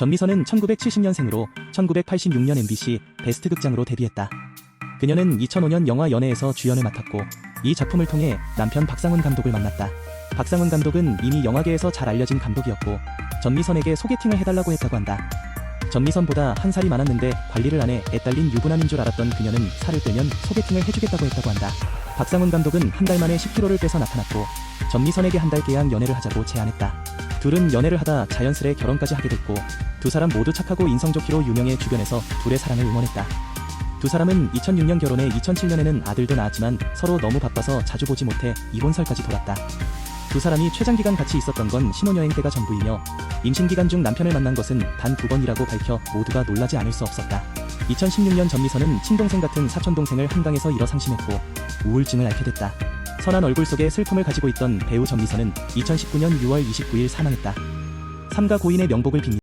전미선은 1970년생으로 1986년 MBC 베스트 극장으로 데뷔했다. 그녀는 2005년 영화 연애에서 주연을 맡았고 이 작품을 통해 남편 박상훈 감독을 만났다. 박상훈 감독은 이미 영화계에서 잘 알려진 감독이었고 전미선에게 소개팅을 해달라고 했다고 한다. 전미선보다 한 살이 많았는데 관리를 안 해 애딸린 유부남인 줄 알았던 그녀는 살을 빼면 소개팅을 해주겠다고 했다고 한다. 박상훈 감독은 한 달 만에 10kg를 빼서 나타났고 전미선에게 한 달 계약 연애를 하자고 제안했다. 둘은 연애를 하다 자연스레 결혼까지 하게 됐고 두 사람 모두 착하고 인성 좋기로 유명해 주변에서 둘의 사랑을 응원했다. 두 사람은 2006년 결혼해 2007년에는 아들도 낳았지만 서로 너무 바빠서 자주 보지 못해 이혼설까지 돌았다. 두 사람이 최장기간 같이 있었던 건 신혼여행 때가 전부이며 임신 기간 중 남편을 만난 것은 단 두 번이라고 밝혀 모두가 놀라지 않을 수 없었다. 2016년 전미선은 친동생 같은 사촌동생을 한강에서 잃어 상심했고 우울증을 앓게 됐다. 선한 얼굴 속에 슬픔을 가지고 있던 배우 전미선은 2019년 6월 29일 사망했다. 삼가 고인의 명복을 빕니다.